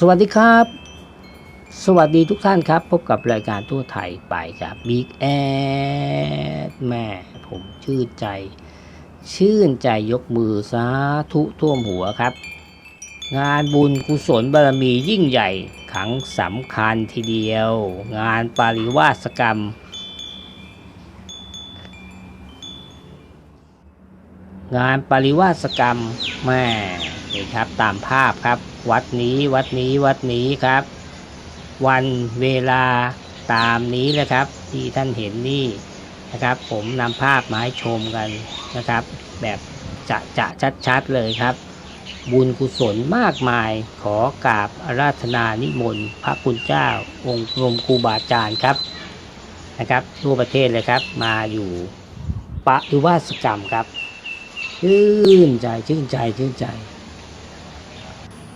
สวัสดีครับ สวัสดีทุกท่านครับ พบกับรายการทั่วไทยไปครับบิ๊กแอดแม่ผมชื่นใจ ชื่นใจยกมือสาธุท่วมหัวครับ งานบุญกุศลบารมียิ่งใหญ่ครั้งสำคัญทีเดียว งานปาริวาสกรรมงานปริวาสกรรมแม่นี่ครับตามภาพครับ วัดนี้วัดนี้วัดนี้ครับ วันเวลาตามนี้เลยครับ ที่ท่านเห็นนี่นะครับ ผมนำภาพมาให้ชมกันนะครับ แบบจะจะชัดๆเลยครับ บุญกุศลมากมายขอกราบอาราธนานิมนต์พระคุณเจ้า องค์รมครูบาอาจารย์ครับนะครับทั่วประเทศเลยครับ มาอยู่ปริวาสกรรมครับชื่นใจชื่นใจชื่นใจ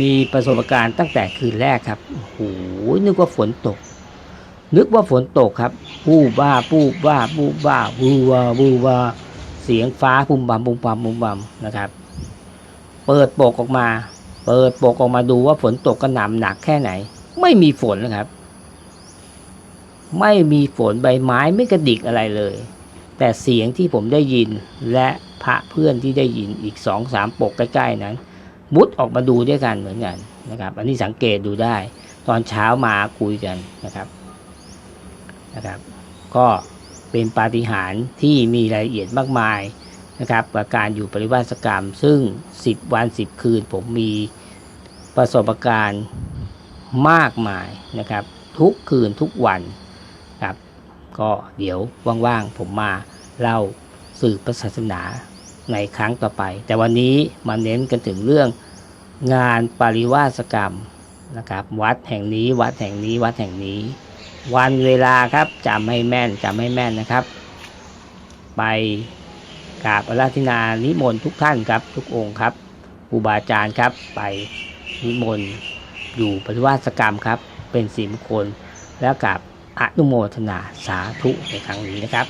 มีประสบการณ์ตั้งแต่คืนแรกครับโอ้โหนึกว่าฝนตก นึกว่าฝนตกครับปู้บ้าปู้บ้าปู้บ้าบูวาบูวาเสียงฟ้าปุ่มบัมปุ่มบัมปุ่มบัมนะครับ เปิดปกออกมา เปิดปกออกมาดูว่าฝนตกกระหน่ำหนักแค่ไหน ไม่มีฝนนะครับ ไม่มีฝนใบไม้ไม่กระดิกอะไรเลย แต่เสียงที่ผมได้ยินและพระเพื่อนที่ได้ยินอีกสองสามปกใกล้ๆนั้น มุดออกมาดูด้วยกันเหมือนกันนะครับ อันนี้สังเกตดูได้ ตอนเช้ามาคุยกันนะครับนะครับ ก็เป็นปาฏิหาริย์ที่มีรายละเอียดมากมายนะครับกับการอยู่ปริวาสกรรม ซึ่ง 10 วัน 10 คืน ผมมีประสบการณ์มากมายนะครับ ทุกคืนทุกวันครับ ก็เดี๋ยวว่างๆผมมาเล่าสื่อพระศาสนา ในครั้งต่อไป แต่วันนี้มาเน้นกันถึงเรื่องงานปริวาสกรรมนะครับ วัดแห่งนี้วัดแห่งนี้วัดแห่งนี้ วันเวลาครับจำให้แม่นจำให้แม่นนะครับ ไปกราบอาราธนานิมนต์ทุกท่านครับ ทุกองค์ครับครูบาอาจารย์ครับ ไปนิมนต์อยู่ปริวาสกรรมครับ เป็นสีมงคลแล้วกับอนุโมทนาสาธุในครั้งนี้นะครับ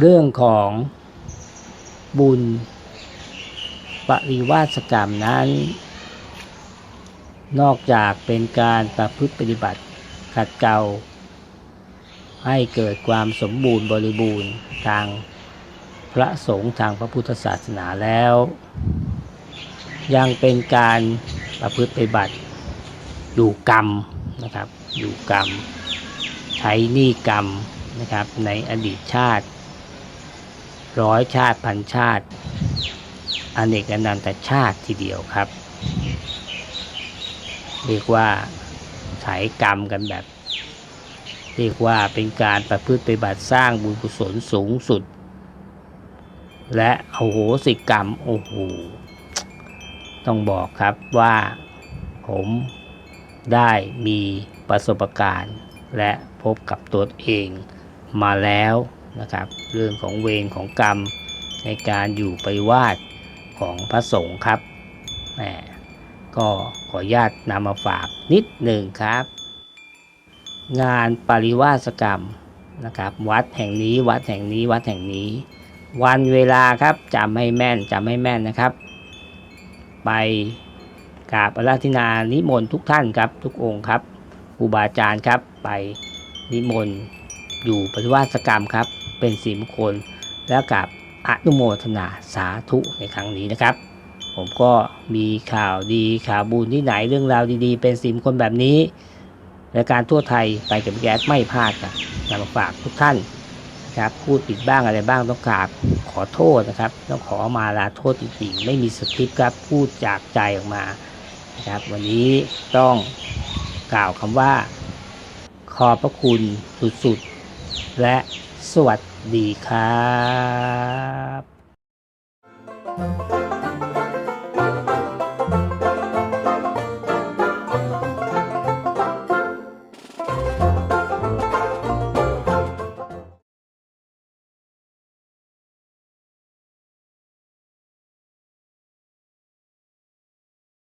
เรื่องของบุญปริวาสกรรมนั้น นอกจากเป็นการประพฤติปฏิบัติขัดเกลาให้เกิดความสมบูรณ์บริบูรณ์ทางพระสงฆ์ทางพระพุทธศาสนาแล้ว ยังเป็นการประพฤติปฏิบัติอยู่กรรมนะครับอยู่กรรม ใช้หนี้กรรมนะครับในอดีตชาติ ร้อยชาติพันชาติอเนกอนันตชาติทีเดียวครับ เรียกว่าใช้กรรมกันแบบ เรียกว่าเป็นการประพฤติปฏิบัติสร้างบุญกุศลสูงสุด และโอ้โหสิกรรมโอ้โหต้องบอกครับว่าผมได้มีประสบการณ์ และพบกับตัวเองมาแล้ว นะครับ เรื่องของเวรของกรรมในการอยู่ไปวาสของพระสงฆ์ครับแหมก็ขออนุญาตนำมาฝากนิดหนึ่งครับ งานปริวาสกรรมนะครับ วัดแห่งนี้วัดแห่งนี้วัดแห่งนี้ วันเวลาครับจำให้แม่นจำให้แม่นนะครับ ไปกราบอาราธนานิมนต์ทุกท่านครับ ทุกองค์ครับครูบาอาจารย์ครับไปนิมนต์อยู่ปฏิวาสกรรมครับ เป็นสีมงคล แล้วกับอนุโมทนาสาธุในครั้งนี้นะครับ ผมก็มีข่าวดีข่าวบุญที่ไหนเรื่องราวดีๆ เป็นสีมงคลแบบนี้รายการทั่วไทยไปกับแก๊สไม่พลาดครับนำมาฝากทุกท่านนะครับพูดผิดบ้างอะไรบ้างต้องกราบขอโทษนะครับต้องขอมาลาโทษจริงๆไม่มีสคริปต์ครับพูดจากใจออกมานะครับวันนี้ต้องกล่าวคำว่า ขอบพระคุณสุดๆ และ สวัสดีครับ